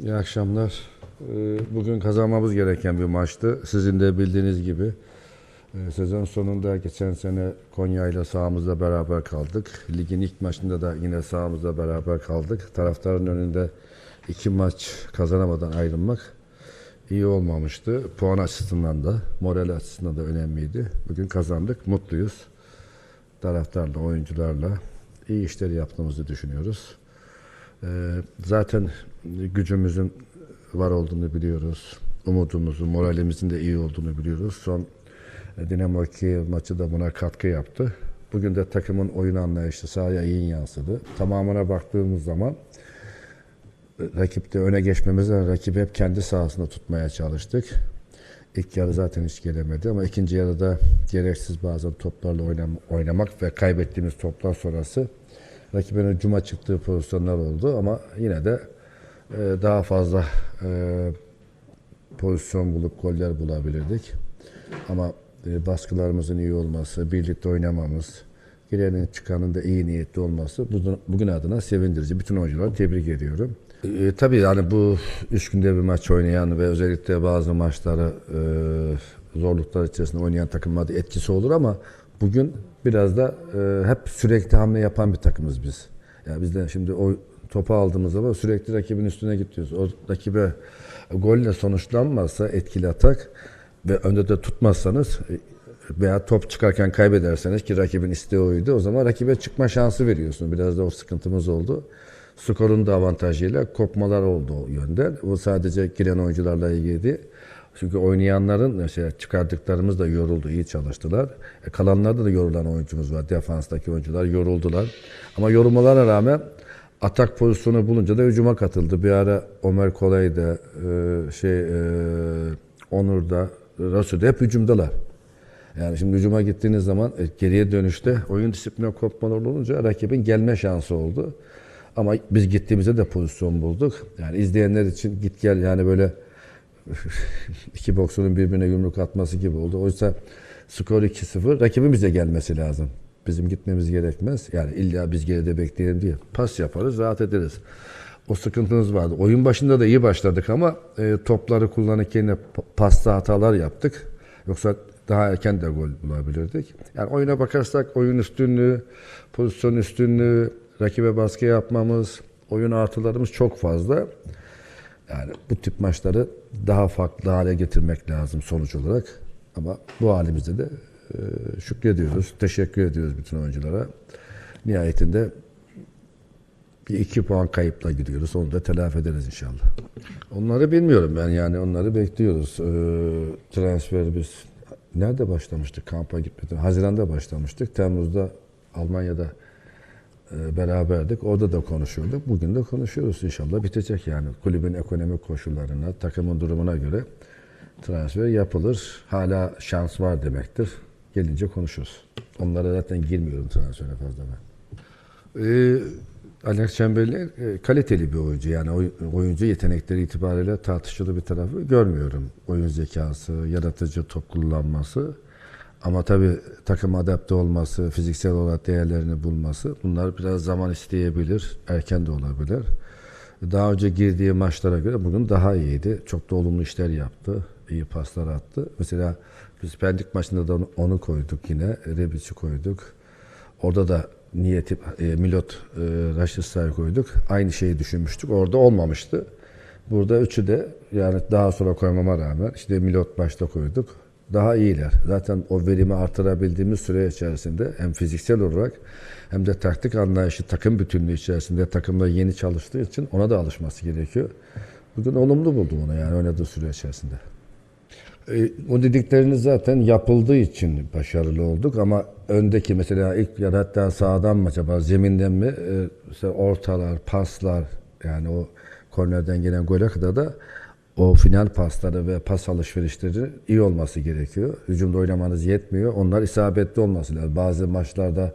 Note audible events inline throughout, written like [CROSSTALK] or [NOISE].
İyi akşamlar. Ee, Bugün kazanmamız gereken bir maçtı. Sizin de bildiğiniz gibi e, sezon sonunda geçen sene Konya ile sahamızda beraber kaldık. Ligin ilk maçında da yine sahamızda beraber kaldık. Taraftarın önünde iki maç kazanamadan ayrılmak iyi olmamıştı. Puan açısından da, moral açısından da önemliydi. Bugün kazandık, mutluyuz. Taraftarla, oyuncularla iyi işler yaptığımızı düşünüyoruz. Ee, zaten gücümüzün var olduğunu biliyoruz. Umudumuzun, moralimizin de iyi olduğunu biliyoruz. Son e, Dinamo Kiev maçı da buna katkı yaptı. Bugün de takımın oyun anlayışı sahaya iyi yansıdı. Tamamına baktığımız zaman e, rakipte öne geçmemizden rakibi hep kendi sahasında tutmaya çalıştık. İlk yarı zaten hiç gelemedi ama ikinci yarıda gereksiz bazen toplarla oynam- oynamak ve kaybettiğimiz toplar sonrası rakibin hücuma çıktığı pozisyonlar oldu ama yine de e, daha fazla e, pozisyon bulup goller bulabilirdik. Ama e, baskılarımızın iyi olması, birlikte oynamamız, girenin çıkanın da iyi niyetli olması bugün, adına sevindirici. Bütün oyuncuları tebrik ediyorum. E, tabii yani bu üç günde bir maç oynayan ve özellikle bazı maçları e, zorluklar içerisinde oynayan takımlarda etkisi olur ama bugün biraz da e, hep sürekli hamle yapan bir takımız biz. Yani biz de şimdi o topu aldığımız zaman sürekli rakibin üstüne gidiyoruz. O rakibe golle sonuçlanmazsa etkili atak ve önde de tutmazsanız e, veya top çıkarken kaybederseniz ki rakibin isteği oydu o zaman rakibe çıkma şansı veriyorsun. Biraz da o sıkıntımız oldu. Skorun da avantajıyla kopmalar oldu o yönden. Bu sadece giren oyuncularla ilgili değil. Çünkü oynayanların mesela çıkardıklarımız da yoruldu, iyi çalıştılar. E, kalanlarda da yorulan oyuncumuz var. Defanstaki oyuncular yoruldular. Ama yorulmalarına rağmen atak pozisyonu bulunca da hücuma katıldı. Bir ara Ömer Kolay da e, şey e, Onur da Rasul da hep hücumdalar. Yani şimdi hücuma gittiğiniz zaman e, geriye dönüşte oyun disipline kopmalar olunca rakibin gelme şansı oldu. Ama biz gittiğimizde de pozisyon bulduk. Yani izleyenler için git gel yani böyle [LAUGHS] iki boksunun birbirine yumruk atması gibi oldu. Oysa skor 2-0 rakibin bize gelmesi lazım. Bizim gitmemiz gerekmez. Yani illa biz geride bekleyelim diye. Pas yaparız, rahat ederiz. O sıkıntımız vardı. Oyun başında da iyi başladık ama e, topları kullanırken pasta hatalar yaptık. Yoksa daha erken de gol bulabilirdik. Yani oyuna bakarsak oyun üstünlüğü, pozisyon üstünlüğü, rakibe baskı yapmamız, oyun artılarımız çok fazla. Yani bu tip maçları daha farklı hale getirmek lazım sonuç olarak. Ama bu halimizde de e, şükrediyoruz, teşekkür ediyoruz bütün oyunculara. Nihayetinde bir iki puan kayıpla gidiyoruz. Onu da telafi ederiz inşallah. Onları bilmiyorum ben yani onları bekliyoruz. Ee, transfer biz nerede başlamıştık kampa gitmeden? Haziran'da başlamıştık. Temmuz'da Almanya'da e, beraberdik. Orada da konuşuyorduk. Bugün de konuşuyoruz inşallah. Bitecek yani. Kulübün ekonomik koşullarına, takımın durumuna göre transfer yapılır. Hala şans var demektir. Gelince konuşuruz. Onlara zaten girmiyorum transfere fazla ben. Ee, Alex Chamberlain e, kaliteli bir oyuncu. Yani oy- oyuncu yetenekleri itibariyle tartışılı bir tarafı görmüyorum. Oyun zekası, yaratıcı top kullanması. Ama tabii takım adapte olması, fiziksel olarak değerlerini bulması bunlar biraz zaman isteyebilir. Erken de olabilir. Daha önce girdiği maçlara göre bugün daha iyiydi. Çok da olumlu işler yaptı. iyi paslar attı. Mesela biz Pendik maçında da onu, koyduk yine. Rebic'i koyduk. Orada da niyeti e, Milot e, Raşit koyduk. Aynı şeyi düşünmüştük. Orada olmamıştı. Burada üçü de yani daha sonra koymama rağmen işte Milot başta koyduk. Daha iyiler. Zaten o verimi artırabildiğimiz süre içerisinde hem fiziksel olarak hem de taktik anlayışı takım bütünlüğü içerisinde takımda yeni çalıştığı için ona da alışması gerekiyor. Bugün olumlu buldum onu yani oynadığı süre içerisinde. E, o dedikleriniz zaten yapıldığı için başarılı olduk ama öndeki mesela ilk ya da hatta sağdan mı acaba zeminden mi e, mesela ortalar, paslar yani o kornerden gelen gole kadar da o final pasları ve pas alışverişleri iyi olması gerekiyor. Hücumda oynamanız yetmiyor. Onlar isabetli olması lazım. Bazı maçlarda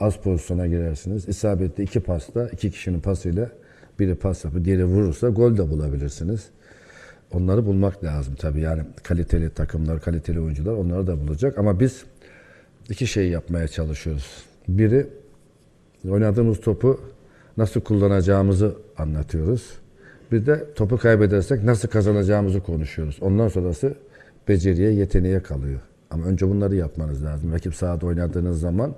az pozisyona girersiniz. İsabetli iki pasta, iki kişinin pasıyla biri pas yapıp diğeri vurursa gol de bulabilirsiniz. Onları bulmak lazım tabii. Yani kaliteli takımlar, kaliteli oyuncular onları da bulacak. Ama biz iki şey yapmaya çalışıyoruz. Biri oynadığımız topu nasıl kullanacağımızı anlatıyoruz. Bir de topu kaybedersek nasıl kazanacağımızı konuşuyoruz. Ondan sonrası beceriye, yeteneğe kalıyor. Ama önce bunları yapmanız lazım. Rakip sahada oynadığınız zaman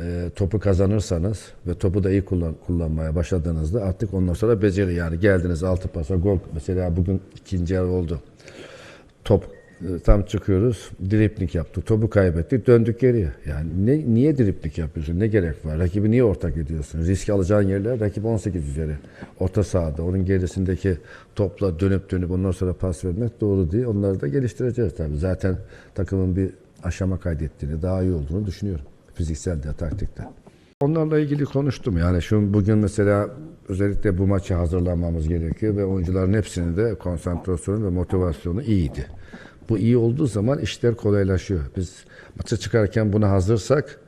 e, topu kazanırsanız ve topu da iyi kullan, kullanmaya başladığınızda artık ondan sonra beceri yani geldiniz altı pasa gol mesela bugün ikinci yer oldu. Top tam çıkıyoruz dripling yaptık topu kaybettik döndük geriye. Yani ne, niye dripling yapıyorsun ne gerek var rakibi niye ortak ediyorsun risk alacağın yerler rakip 18 üzeri orta sahada onun gerisindeki topla dönüp dönüp ondan sonra pas vermek doğru değil onları da geliştireceğiz tabii zaten takımın bir aşama kaydettiğini daha iyi olduğunu düşünüyorum fiziksel de taktikte. Onlarla ilgili konuştum. Yani şu bugün mesela özellikle bu maça hazırlanmamız gerekiyor ve oyuncuların hepsinin de konsantrasyonu ve motivasyonu iyiydi. Bu iyi olduğu zaman işler kolaylaşıyor. Biz maça çıkarken buna hazırsak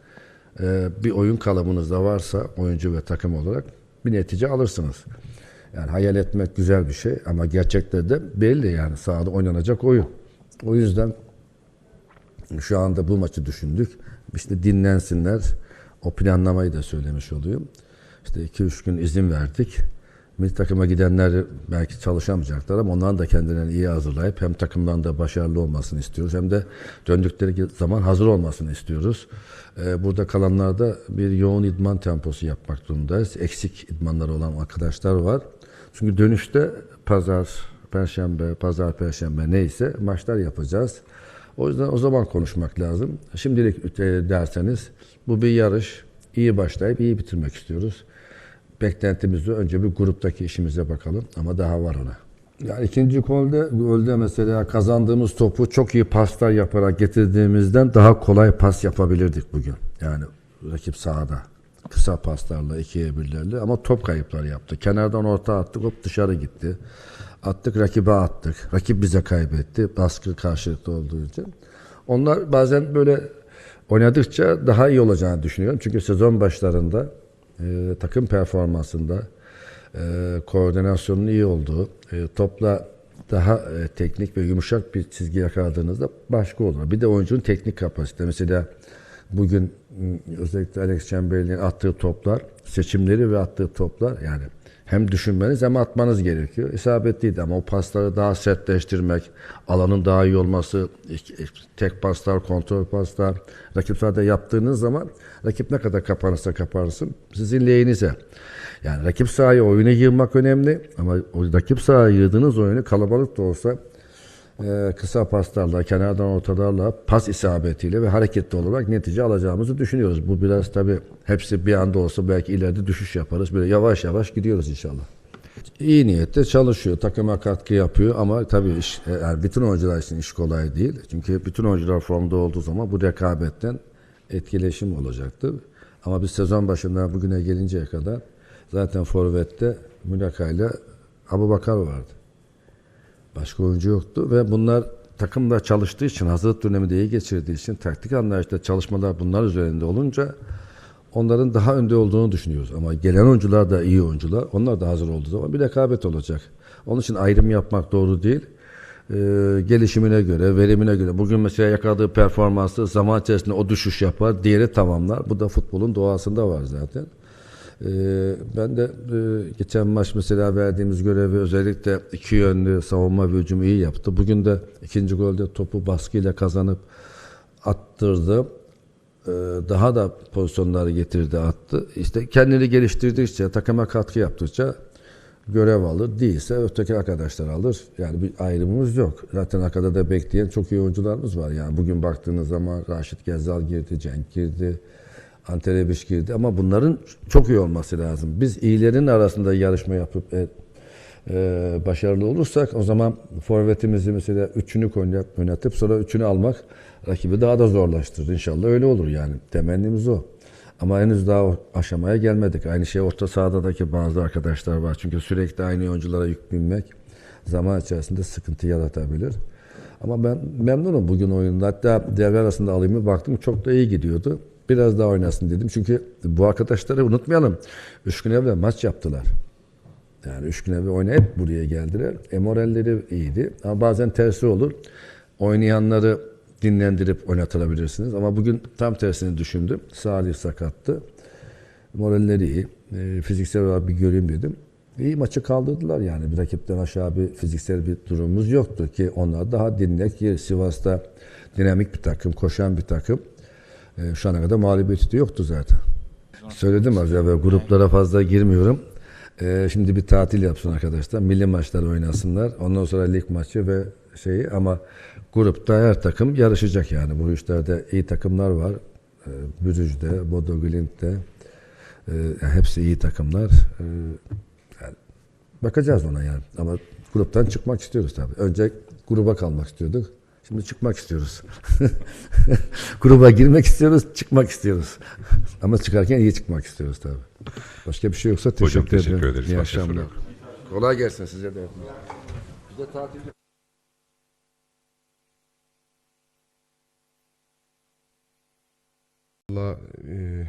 e, bir oyun kalıbınız da varsa oyuncu ve takım olarak bir netice alırsınız. Yani hayal etmek güzel bir şey ama gerçekte de belli yani sahada oynanacak oyun. O yüzden şu anda bu maçı düşündük. İşte dinlensinler. O planlamayı da söylemiş olayım. İşte 2-3 gün izin verdik. Milli takıma gidenler belki çalışamayacaklar ama onların da kendilerini iyi hazırlayıp hem takımdan da başarılı olmasını istiyoruz hem de döndükleri zaman hazır olmasını istiyoruz. Ee, burada kalanlarda bir yoğun idman temposu yapmak durumundayız. Eksik idmanları olan arkadaşlar var. Çünkü dönüşte pazar, perşembe, pazar, perşembe neyse maçlar yapacağız. O yüzden o zaman konuşmak lazım. Şimdilik e, derseniz bu bir yarış. İyi başlayıp iyi bitirmek istiyoruz. Beklentimizde önce bir gruptaki işimize bakalım ama daha var ona. Yani ikinci golde, golde mesela kazandığımız topu çok iyi paslar yaparak getirdiğimizden daha kolay pas yapabilirdik bugün. Yani rakip sahada. Kısa paslarla, ikiye birlerle ama top kayıpları yaptı. Kenardan orta attık, hop dışarı gitti. Attık, rakibe attık. Rakip bize kaybetti. Baskı karşılıklı olduğu için. Onlar bazen böyle oynadıkça daha iyi olacağını düşünüyorum. Çünkü sezon başlarında e, takım performansında e, koordinasyonun iyi olduğu, e, topla daha e, teknik ve yumuşak bir çizgi yakaladığınızda başka olur. Bir de oyuncunun teknik kapasite. Mesela bugün özellikle Alex Chamberlain'in attığı toplar, seçimleri ve attığı toplar yani hem düşünmeniz hem atmanız gerekiyor. İsabetliydi ama o pasları daha sertleştirmek, alanın daha iyi olması, tek paslar, kontrol paslar, rakip sahada yaptığınız zaman rakip ne kadar kapanırsa kapansın sizin lehinize. Yani rakip sahaya oyunu yığmak önemli ama o rakip sahaya yığdığınız oyunu kalabalık da olsa e, kısa paslarla, kenardan ortalarla, pas isabetiyle ve hareketli olarak netice alacağımızı düşünüyoruz. Bu biraz tabii hepsi bir anda olsa belki ileride düşüş yaparız. Böyle yavaş yavaş gidiyoruz inşallah. İyi niyette çalışıyor, takıma katkı yapıyor ama tabii iş, e, yani bütün oyuncular için iş kolay değil. Çünkü bütün oyuncular formda olduğu zaman bu rekabetten etkileşim olacaktır. Ama biz sezon başından bugüne gelinceye kadar zaten Forvet'te Mülaka ile Abu Bakar vardı. Başka oyuncu yoktu ve bunlar takımda çalıştığı için, hazırlık dönemi de iyi geçirdiği için, taktik anlayışta çalışmalar bunlar üzerinde olunca onların daha önde olduğunu düşünüyoruz. Ama gelen oyuncular da iyi oyuncular. Onlar da hazır olduğu zaman bir rekabet olacak. Onun için ayrım yapmak doğru değil. Ee, gelişimine göre, verimine göre. Bugün mesela yakaladığı performansı zaman içerisinde o düşüş yapar, diğeri tamamlar. Bu da futbolun doğasında var zaten. Ee, ben de e, geçen maç mesela verdiğimiz görevi özellikle iki yönlü savunma ve hücum iyi yaptı. Bugün de ikinci golde topu baskıyla kazanıp attırdı. Ee, daha da pozisyonları getirdi attı. İşte kendini geliştirdikçe, takıma katkı yaptıkça görev alır. Değilse öteki arkadaşlar alır. Yani bir ayrımımız yok. Zaten arkada da bekleyen çok iyi oyuncularımız var. Yani bugün baktığınız zaman Raşit Gezzal girdi, Cenk girdi. Anterebiş girdi ama bunların çok iyi olması lazım. Biz iyilerin arasında yarışma yapıp e, e, başarılı olursak o zaman forvetimizi mesela üçünü oynatıp sonra üçünü almak rakibi daha da zorlaştırır. İnşallah öyle olur yani. Temennimiz o. Ama henüz daha aşamaya gelmedik. Aynı şey orta sahadaki bazı arkadaşlar var. Çünkü sürekli aynı oyunculara yük binmek zaman içerisinde sıkıntı yaratabilir. Ama ben memnunum bugün oyunda. Hatta devre arasında alayım baktım çok da iyi gidiyordu. Biraz daha oynasın dedim. Çünkü bu arkadaşları unutmayalım. Üç gün evvel maç yaptılar. Yani üç gün evvel oynayıp buraya geldiler. E moralleri iyiydi. Ama bazen tersi olur. Oynayanları dinlendirip oynatılabilirsiniz. Ama bugün tam tersini düşündüm. Salih sakattı. Moralleri iyi. E, fiziksel olarak bir göreyim dedim. İyi maçı kaldırdılar yani. Bir rakipten aşağı bir fiziksel bir durumumuz yoktu ki onlar daha dinlek Sivas'ta dinamik bir takım, koşan bir takım. Ee, şu ana kadar mağlubiyeti de yoktu zaten. Söyledim az evvel gruplara fazla girmiyorum. Ee, şimdi bir tatil yapsın arkadaşlar. Milli maçlar oynasınlar. Ondan sonra lig maçı ve şeyi ama grupta her takım yarışacak yani. Bu işlerde iyi takımlar var. Ee, Bürüc'de, Bodo Glimt'te. Ee, yani hepsi iyi takımlar. Bakacağız ona yani. Ama gruptan çıkmak istiyoruz tabii. Önce gruba kalmak istiyorduk. Şimdi çıkmak istiyoruz. [LAUGHS] Gruba girmek istiyoruz, çıkmak istiyoruz. Ama çıkarken iyi çıkmak istiyoruz tabii. Başka bir şey yoksa teşekkür, Hocam teşekkür ederim. ederiz. İyi Başka akşamlar. Kolay gelsin size de. Bize tatil Valla e,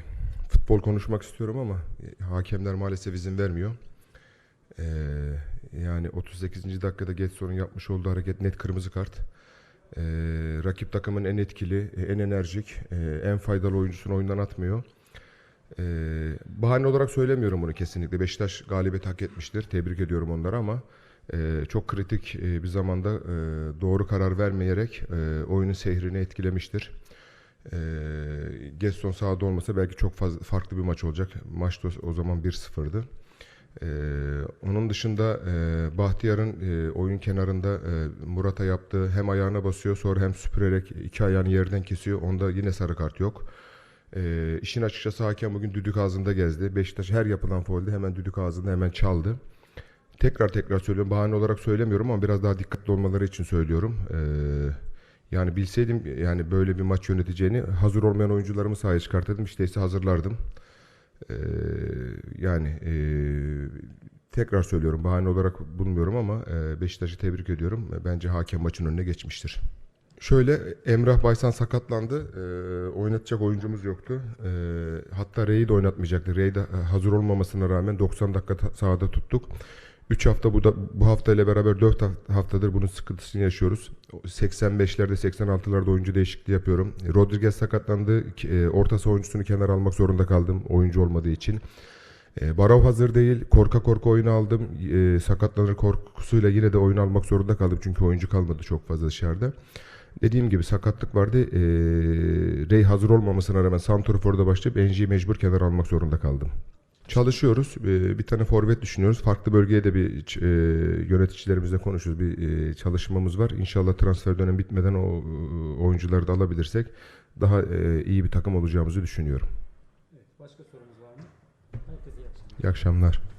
futbol konuşmak istiyorum ama e, hakemler maalesef izin vermiyor. E, yani 38. dakikada Getson'un yapmış olduğu hareket net kırmızı kart. E, rakip takımın en etkili, e, en enerjik, e, en faydalı oyuncusunu oyundan atmıyor. E, bahane olarak söylemiyorum bunu kesinlikle. Beşiktaş galibiyet hak etmiştir. Tebrik ediyorum onları ama e, çok kritik e, bir zamanda e, doğru karar vermeyerek e, oyunun seyrini etkilemiştir. Ee, Gesson sahada olmasa belki çok fazla farklı bir maç olacak. Maç da o zaman 1-0'dı. Ee, onun dışında e, Bahtiyar'ın e, oyun kenarında e, Murat'a yaptığı hem ayağına basıyor sonra hem süpürerek iki ayağını yerden kesiyor. Onda yine sarı kart yok. Ee, işin açıkçası hakem bugün düdük ağzında gezdi. Beşiktaş her yapılan faulde hemen düdük ağzında hemen çaldı. Tekrar tekrar söylüyorum. Bahane olarak söylemiyorum ama biraz daha dikkatli olmaları için söylüyorum. Ee, yani bilseydim yani böyle bir maç yöneteceğini hazır olmayan oyuncularımı sahaya çıkartırdım. İşte hazırlardım. Ee, yani e, tekrar söylüyorum bahane olarak bulmuyorum ama e, Beşiktaş'ı tebrik ediyorum. Bence hakem maçın önüne geçmiştir. Şöyle Emrah Baysan sakatlandı. Ee, oynatacak oyuncumuz yoktu. Ee, hatta Rey'i de oynatmayacaktı. Rey de e, hazır olmamasına rağmen 90 dakika sahada tuttuk. 3 hafta bu da bu hafta ile beraber 4 haftadır bunun sıkıntısını yaşıyoruz. 85'lerde 86'larda oyuncu değişikliği yapıyorum. Rodriguez sakatlandı. E, Orta oyuncusunu kenara almak zorunda kaldım oyuncu olmadığı için. E, Barov hazır değil. Korka korka oyunu aldım. E, sakatlanır korkusuyla yine de oyunu almak zorunda kaldım. Çünkü oyuncu kalmadı çok fazla dışarıda. Dediğim gibi sakatlık vardı. E, Rey hazır olmamasına rağmen Santrfor'da başlayıp Enji'yi mecbur kenara almak zorunda kaldım. Çalışıyoruz. E, bir tane forvet düşünüyoruz. Farklı bölgeye de bir e, yöneticilerimizle konuşuyoruz. Bir e, çalışmamız var. İnşallah transfer dönemi bitmeden o e, oyuncuları da alabilirsek daha e, iyi bir takım olacağımızı düşünüyorum. Evet, başka sorumuz var mı? Herkese iyi akşamlar. İyi akşamlar.